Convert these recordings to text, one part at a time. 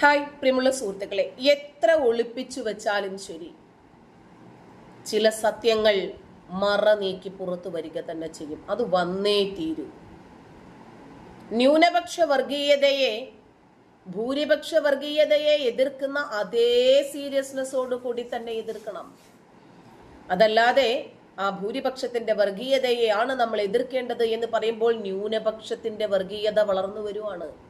Hi പ്രിയമുള്ള സുഹൃത്തുക്കളെ. എത്ര ഒളിപ്പിച്ചു വെച്ചാലും ശരി. ചില സത്യങ്ങൾ മറ നീക്കി പുറത്തു വരിക തന്നെ ചെയ്യും. അത് വന്നേ തീരൂ. ന്യൂനപക്ഷ വർഗീയതയെ ഭൂരിപക്ഷ വർഗീയതയെ എതിർക്കുന്ന അതേ സീരിയസ്നെസ്സോട് കൂടി തന്നെ എതിർക്കണം. അതല്ലാതെ ആ ഭൂരിപക്ഷത്തിന്റെ വർഗീയതയെയാണ് നമ്മൾ എതിർക്കേണ്ടത് എന്ന് പറയുമ്പോൾ ന്യൂനപക്ഷത്തിന്റെ വർഗീയത വളർന്നു വരുവാണ്.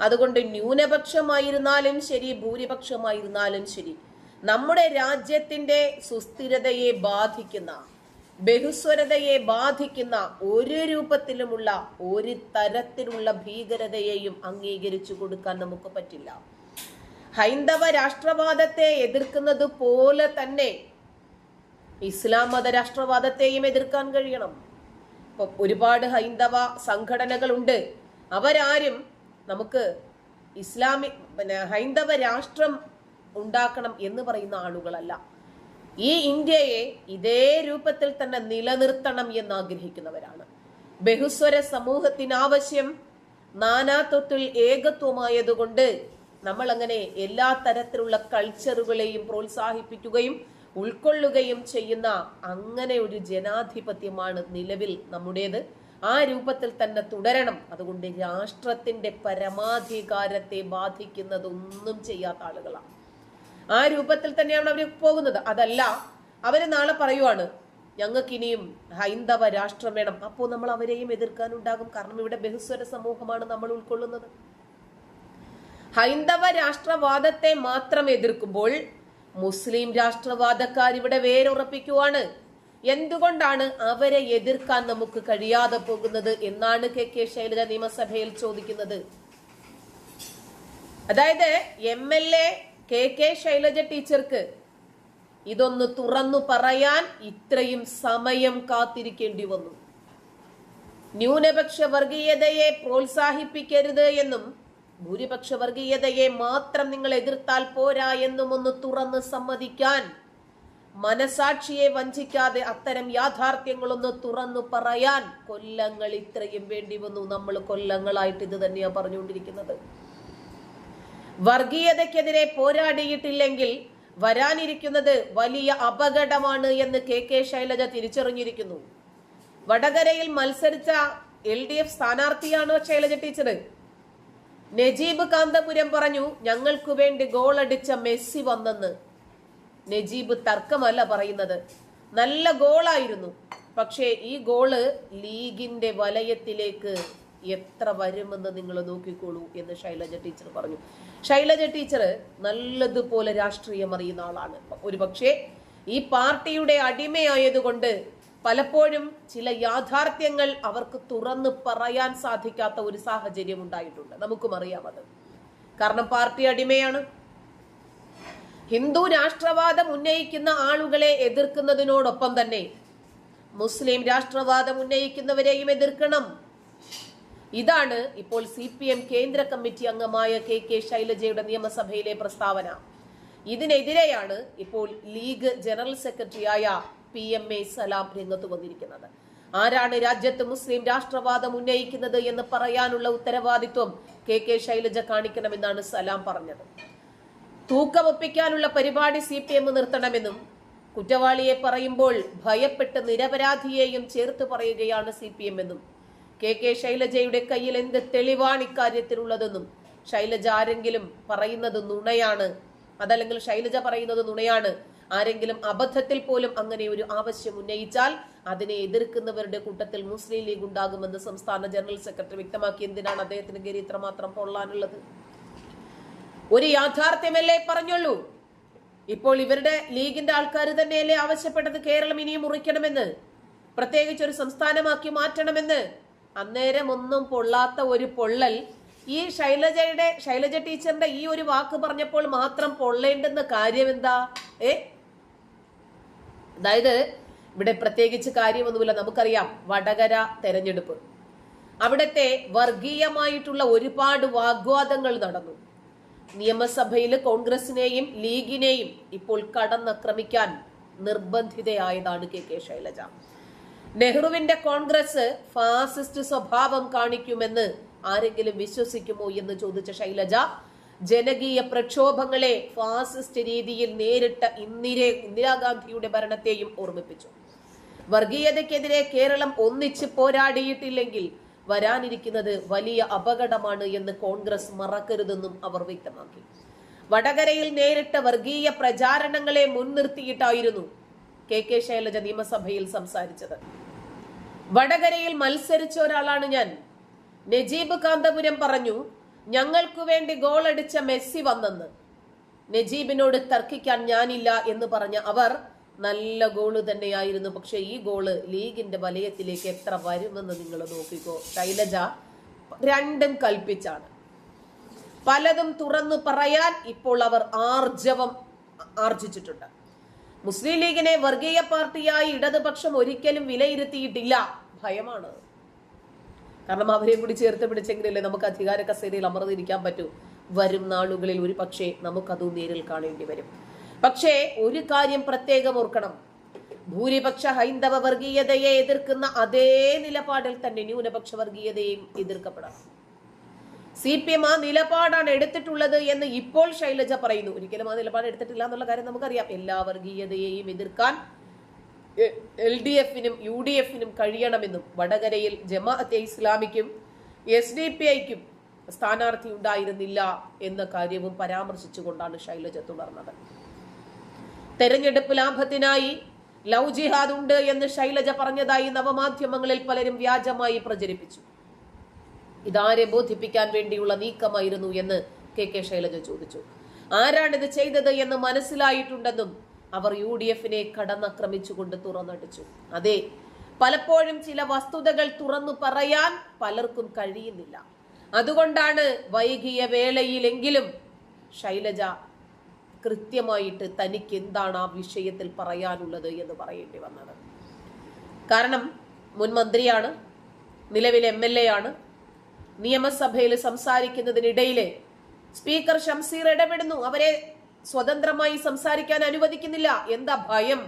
അതുകൊണ്ട് ന്യൂനപക്ഷമായിരുന്നാലും ശരി ഭൂരിപക്ഷമായിരുന്നാലും ശരി. നമ്മുടെ രാജ്യത്തിന്റെ സുസ്ഥിരതയെ ബാധിക്കുന്ന ബഹുസ്വരതയെ ബാധിക്കുന്ന ഒരു രൂപത്തിലുമുള്ള ഒരു തരത്തിലുള്ള ഭീകരതയെയും അംഗീകരിച്ചു കൊടുക്കാൻ നമുക്ക് പറ്റില്ല. ഹൈന്ദവ രാഷ്ട്രവാദത്തെ എതിർക്കുന്നത് പോലെ തന്നെ ഇസ്ലാം മത രാഷ്ട്രവാദത്തെയും എതിർക്കാൻ കഴിയണം. ഒരുപാട് ഹൈന്ദവ സംഘടനകളുണ്ട്. അവരാരും നമുക്ക് ഇസ്ലാമി പിന്നെ ഹൈന്ദവ രാഷ്ട്രം ഉണ്ടാക്കണം എന്ന് പറയുന്ന ആളുകളല്ല. ഈ ഇന്ത്യയെ ഇതേ രൂപത്തിൽ തന്നെ നിലനിർത്തണം എന്ന് ആഗ്രഹിക്കുന്നവരാണ് ബഹുസ്വര സമൂഹത്തിനാവശ്യം നാനാത്വത്തിൽ ഏകത്വമായതുകൊണ്ട് നമ്മൾ അങ്ങനെ എല്ലാ തരത്തിലുള്ള കൾച്ചറുകളെയും പ്രോത്സാഹിപ്പിക്കുകയും ഉൾക്കൊള്ളുകയും ചെയ്യുന്ന അങ്ങനെ ഒരു ജനാധിപത്യമാണ് നിലവിൽ നമ്മുടേത്. ആ രൂപത്തിൽ തന്നെ തുടരണം. അതുകൊണ്ട് രാഷ്ട്രത്തിന്റെ പരമാധികാരത്തെ ബാധിക്കുന്നതൊന്നും ചെയ്യാത്ത ആളുകളാണ്. ആ രൂപത്തിൽ തന്നെയാണ് അവർ പോകുന്നത്. അതല്ല അവർ നാളെ പറയുവാണ് ഞങ്ങൾക്ക് ഇനിയും ഹൈന്ദവ രാഷ്ട്രം വേണം. അപ്പോൾ നമ്മൾ അവരെയും എതിർക്കാനുണ്ടാകും കാരണം ഇവിടെ ബഹുസ്വര സമൂഹമാണ് നമ്മൾ ഉൾക്കൊള്ളുന്നത്. ഹൈന്ദവ രാഷ്ട്രവാദത്തെ മാത്രം എതിർക്കുമ്പോൾ മുസ്ലിം രാഷ്ട്രവാദക്കാർ ഇവിടെ വേരുറപ്പിക്കുവാണ്. എന്തുകൊണ്ടാണ് അവരെ എതിർക്കാൻ നമുക്ക് കഴിയാതെ പോകുന്നത് എന്നാണ് കെ കെ ശൈലജ നിയമസഭയിൽ ചോദിക്കുന്നത്. അതായത് M L A K K Shailaja ടീച്ചർക്ക് ഇതൊന്ന് തുറന്നു പറയാൻ ഇത്രയും സമയം കാത്തിരിക്കേണ്ടി വന്നു. ന്യൂനപക്ഷ വർഗീയതയെ പ്രോത്സാഹിപ്പിക്കരുത് എന്നും ഭൂരിപക്ഷ വർഗീയതയെ മാത്രം നിങ്ങൾ എതിർത്താൽ പോരാ എന്നും ഒന്ന് തുറന്ന് സമ്മതിക്കാൻ മനസാക്ഷിയെ വഞ്ചിക്കാതെ അത്തരം യാഥാർത്ഥ്യങ്ങളൊന്ന് തുറന്നു പറയാൻ കൊല്ലങ്ങൾ ഇത്രയും വേണ്ടി വന്നു. നമ്മൾ കൊല്ലങ്ങളായിട്ട് ഇത് തന്നെയാണ് പറഞ്ഞുകൊണ്ടിരിക്കുന്നത്. വർഗീയതയ്ക്കെതിരെ പോരാടിയിട്ടില്ലെങ്കിൽ വരാനിരിക്കുന്നത് വലിയ അപകടമാണ് എന്ന് കെ കെ ശൈലജ തിരിച്ചറിഞ്ഞിരിക്കുന്നു. വടകരയിൽ മത്സരിച്ച എൽ ഡി എഫ് സ്ഥാനാർത്ഥിയാണോ ശൈലജ ടീച്ചർ നജീബ് കാന്തപുരം പറഞ്ഞു ഞങ്ങൾക്ക് വേണ്ടി ഗോളടിച്ച മെസ്സി വന്നെന്ന്. നജീബ് തർക്കമല്ല പറയുന്നത്. നല്ല ഗോളായിരുന്നു. പക്ഷേ ഈ ഗോൾ ലീഗിന്റെ വലയത്തിലേക്ക് എത്ര വരുമെന്ന് നിങ്ങൾ നോക്കിക്കോളൂ എന്ന് ശൈലജ ടീച്ചർ പറഞ്ഞു. ശൈലജ ടീച്ചർ നല്ലതുപോലെ രാഷ്ട്രീയം അറിയുന്ന ആളാണ്. ഒരു പക്ഷേ ഈ പാർട്ടിയുടെ അടിമയായതുകൊണ്ട് പലപ്പോഴും ചില യാഥാർത്ഥ്യങ്ങൾ അവർക്ക് തുറന്ന് പറയാൻ സാധിക്കാത്ത ഒരു സാഹചര്യം ഉണ്ടായിട്ടുണ്ട്. നമുക്കും അറിയാം അത്. കാരണം പാർട്ടി അടിമയാണ്. ഹിന്ദു രാഷ്ട്രവാദം ഉന്നയിക്കുന്ന ആളുകളെ എതിർക്കുന്നതിനോടൊപ്പം തന്നെ മുസ്ലിം രാഷ്ട്രവാദം ഉന്നയിക്കുന്നവരെയും എതിർക്കണം. ഇതാണ് ഇപ്പോൾ സി പി എം കേന്ദ്ര കമ്മിറ്റി അംഗമായ കെ കെ ശൈലജയുടെ നിയമസഭയിലെ പ്രസ്താവന. ഇതിനെതിരെയാണ് ഇപ്പോൾ ലീഗ് ജനറൽ സെക്രട്ടറിയായ പി എം എ സലാം രംഗത്ത് വന്നിരിക്കുന്നത്. ആരാണ് രാജ്യത്ത് മുസ്ലിം രാഷ്ട്രവാദം ഉന്നയിക്കുന്നത് എന്ന് പറയാനുള്ള ഉത്തരവാദിത്വം കെ കെ ശൈലജ കാണിക്കണമെന്നാണ് സലാം പറഞ്ഞത്. തൂക്കമൊപ്പിക്കാനുള്ള പരിപാടി സി പി എം നിർത്തണമെന്നും കുറ്റവാളിയെ പറയുമ്പോൾ ഭയപ്പെട്ട് നിരപരാധിയെയും ചേർത്ത് പറയുകയാണ് സി പി എം എന്നും കെ കെ ശൈലജയുടെ കയ്യിൽ എന്ത് തെളിവാണ് ഇക്കാര്യത്തിലുള്ളതെന്നും ശൈലജ ആരെങ്കിലും പറയുന്നത് നുണയാണ്. അതല്ലെങ്കിൽ ശൈലജ പറയുന്നത് നുണയാണ്. ആരെങ്കിലും അബദ്ധത്തിൽ പോലും അങ്ങനെ ഒരു ആവശ്യം ഉന്നയിച്ചാൽ അതിനെ എതിർക്കുന്നവരുടെ കൂട്ടത്തിൽ മുസ്ലിം ലീഗ് ഉണ്ടാകുമെന്ന് സംസ്ഥാന ജനറൽ സെക്രട്ടറി വ്യക്തമാക്കി എന്തിനാണ് അദ്ദേഹത്തിന് ഗരി ഇത്രമാത്രം പൊള്ളാനുള്ളത്? ഒരു യാഥാർത്ഥ്യമല്ലേ പറഞ്ഞുള്ളൂ. ഇപ്പോൾ ഇവരുടെ ലീഗിന്റെ ആൾക്കാർ തന്നെയല്ലേ ആവശ്യപ്പെട്ടത് കേരളം ഇനിയും മുറിക്കണമെന്ന് പ്രത്യേകിച്ച് ഒരു സംസ്ഥാനമാക്കി മാറ്റണമെന്ന്. അന്നേരം ഒന്നും പൊള്ളാത്ത ഒരു പൊള്ളൽ. ഈ ശൈലജയുടെ ശൈലജ ടീച്ചറിന്റെ ഈ ഒരു വാക്ക് പറഞ്ഞപ്പോൾ മാത്രം പൊള്ളേണ്ടുന്ന കാര്യം എന്താ ഏ? അതായത് ഇവിടെ പ്രത്യേകിച്ച് കാര്യമൊന്നുമില്ല. നമുക്കറിയാം വടകര തെരഞ്ഞെടുപ്പ്. അവിടുത്തെ വർഗീയമായിട്ടുള്ള ഒരുപാട് വാഗ്വാദങ്ങൾ നടന്നു. നിയമസഭയിൽ കോൺഗ്രസിനെയും ലീഗിനെയും ഇപ്പോൾ കടന്നാക്രമിക്കാൻ നിർബന്ധിതയായതാണ് കെ കെ ശൈലജ. നെഹ്റുവിന്റെ കോൺഗ്രസ് ഫാസിസ്റ്റ് സ്വഭാവം കാണിക്കുമെന്ന് ആരെങ്കിലും വിശ്വസിക്കുമോ എന്ന് ചോദിച്ച ശൈലജ ജനകീയ പ്രക്ഷോഭങ്ങളെ ഫാസിസ്റ്റ് രീതിയിൽ നേരിട്ട ഇന്ദിരെ ഇന്ദിരാഗാന്ധിയുടെ ഭരണത്തെയും ഓർമ്മിപ്പിച്ചു. വർഗീയതയ്ക്കെതിരെ കേരളം ഒന്നിച്ച് പോരാടിയിട്ടില്ലെങ്കിൽ വരാനിരിക്കുന്നത് വലിയ അപകടമാണ് എന്ന് കോൺഗ്രസ് മറക്കരുതെന്നും അവർ വ്യക്തമാക്കി. വടകരയിൽ നേരിട്ട വർഗീയ പ്രചാരണങ്ങളെ മുൻനിർത്തിയിട്ടായിരുന്നു കെ കെ ശൈലജ നിയമസഭയിൽ സംസാരിച്ചത്. വടകരയിൽ മത്സരിച്ച ഒരാളാണ് ഞാൻ. നജീബ് കാന്തപുരം പറഞ്ഞു ഞങ്ങൾക്കു വേണ്ടി ഗോളടിച്ച മെസ്സി വന്നെന്ന്. നജീബിനോട് തർക്കിക്കാൻ ഞാനില്ല എന്ന് പറഞ്ഞ അവർ നല്ല ഗോൾ തന്നെയായിരുന്നു. പക്ഷെ ഈ ഗോൾ ലീഗിന്റെ വലയത്തിലേക്ക് എത്ര വരുമെന്ന് നിങ്ങൾ നോക്കിക്കോ. ശൈലജ രണ്ടും കൽപ്പിച്ചാണ്. പലതും തുറന്നു പറയാൻ ഇപ്പോൾ അവർ ആർജവം ആർജിച്ചിട്ടുണ്ട്. മുസ്ലിം ലീഗിനെ വർഗീയ പാർട്ടിയായി ഇടതുപക്ഷം ഒരിക്കലും വിലയിരുത്തിയിട്ടില്ല. ഭയമാണ്. കാരണം അവരെയും കൂടി ചേർത്ത് പിടിച്ചെങ്കിലല്ലേ നമുക്ക് അധികാര കസേരയിൽ അമർന്നിരിക്കാൻ പറ്റൂ. വരും നാളുകളിൽ ഒരു പക്ഷേ നമുക്കത് നേരിൽ കാണേണ്ടി വരും. പക്ഷേ ഒരു കാര്യം പ്രത്യേകം ഓർക്കണം. ഭൂരിപക്ഷ ഹൈന്ദവ വർഗീയതയെ എതിർക്കുന്ന അതേ നിലപാടിൽ തന്നെ ന്യൂനപക്ഷ വർഗീയതയും എതിർക്കപ്പെടാം. സി പി എം ആ നിലപാടാണ് എടുത്തിട്ടുള്ളത് എന്ന് ഇപ്പോൾ ശൈലജ പറയുന്നു. ഒരിക്കലും ആ നിലപാട് എടുത്തിട്ടില്ല എന്നുള്ള കാര്യം നമുക്കറിയാം. എല്ലാ വർഗീയതയെയും എതിർക്കാൻ എൽ ഡി എഫിനും യു ഡി എഫിനും കഴിയണമെന്നും വടകരയിൽ ജമാഅത്തെ ഇസ്ലാമിക്കും എസ് ഡി പി ഐക്കും സ്ഥാനാർത്ഥി ഉണ്ടായിരുന്നില്ല എന്ന കാര്യവും പരാമർശിച്ചുകൊണ്ടാണ് ശൈലജ തുടർന്നത്. തെരഞ്ഞെടുപ്പ് ലാഭത്തിനായി ലവ് ജിഹാദ് ഉണ്ട് എന്ന് ശൈലജ പറഞ്ഞതായി നവമാധ്യമങ്ങളിൽ പലരും വ്യാജമായി പ്രചരിപ്പിച്ചു. ഇതാരെ ബോധിപ്പിക്കാൻ വേണ്ടിയുള്ള നീക്കമായിരുന്നു എന്ന് കെ കെ ശൈലജ ചോദിച്ചു. ആരാണിത് ചെയ്തത് എന്ന് മനസ്സിലായിട്ടുണ്ടെന്നും അവർ യു ഡി എഫിനെ കടന്നാക്രമിച്ചുകൊണ്ട് തുറന്നടിച്ചു. അതെ പലപ്പോഴും ചില വസ്തുതകൾ തുറന്നു പറയാൻ പലർക്കും കഴിയുന്നില്ല. അതുകൊണ്ടാണ് വൈകിയ വേളയിലെങ്കിലും ശൈലജ കൃത്യമായിട്ട് തനിക്ക് എന്താണ് ആ വിഷയത്തിൽ പറയാനുള്ളത് എന്ന് പറയേണ്ടി വന്നത്. കാരണം മുൻ മന്ത്രിയാണ് നിലവിലെ എം എൽ എ ആണ്. നിയമസഭയിൽ സംസാരിക്കുന്നതിനിടയിലെ സ്പീക്കർ ഷംസീർ ഇടപെടുന്നു. അവരെ സ്വതന്ത്രമായി സംസാരിക്കാൻ അനുവദിക്കുന്നില്ല. എന്താ ഭയം?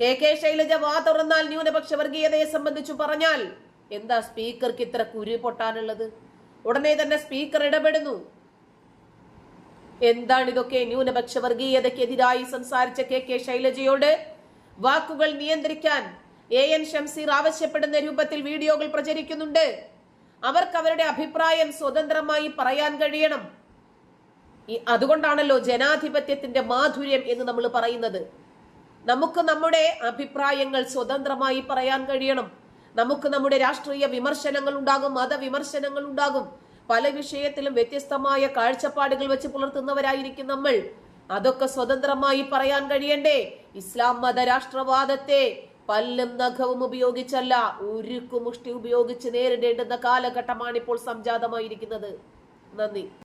കെ കെ ശൈലജ വാ തുറന്നാൽ ന്യൂനപക്ഷ വർഗീയതയെ സംബന്ധിച്ചു പറഞ്ഞാൽ എന്താ സ്പീക്കർക്ക് ഇത്ര കുരു പൊട്ടാനുള്ളത്? ഉടനെ തന്നെ സ്പീക്കർ ഇടപെടുന്നു. എന്താണ് ഇതൊക്കെ ന്യൂനപക്ഷ വർഗീയതയ്ക്കെതിരായി സംസാരിച്ച കെ കെ ശൈലജയോട്? വാക്കുകൾ നിയന്ത്രിക്കാൻ എ എൻ ഷംസീർ ആവശ്യപ്പെടുന്ന രൂപത്തിൽ വീഡിയോകൾ പ്രചരിക്കുന്നുണ്ട്. അവർക്ക് അവരുടെ അഭിപ്രായം സ്വതന്ത്രമായി പറയാൻ കഴിയണം. അതുകൊണ്ടാണല്ലോ ജനാധിപത്യത്തിന്റെ മാധുര്യം എന്ന് നമ്മൾ പറയുന്നത്. നമുക്ക് നമ്മുടെ അഭിപ്രായങ്ങൾ സ്വതന്ത്രമായി പറയാൻ കഴിയണം. നമുക്ക് നമ്മുടെ രാഷ്ട്രീയ വിമർശനങ്ങൾ ഉണ്ടാകും മതവിമർശനങ്ങൾ ഉണ്ടാകും പല വിഷയത്തിലും വ്യത്യസ്തമായ കാഴ്ചപ്പാടുകൾ വെച്ച് പുലർത്തുന്നവരായിരിക്കും നമ്മൾ. അതൊക്കെ സ്വതന്ത്രമായി പറയാൻ കഴിയണ്ടേ? ഇസ്ലാം മത രാഷ്ട്രവാദത്തെ പല്ലും നഖവും ഉപയോഗിച്ചല്ല ഉരുക്കുമുഷ്ടി ഉപയോഗിച്ച് നേരിടേണ്ടുന്ന കാലഘട്ടമാണ് ഇപ്പോൾ സംജാതമായിരിക്കുന്നത്. നന്ദി.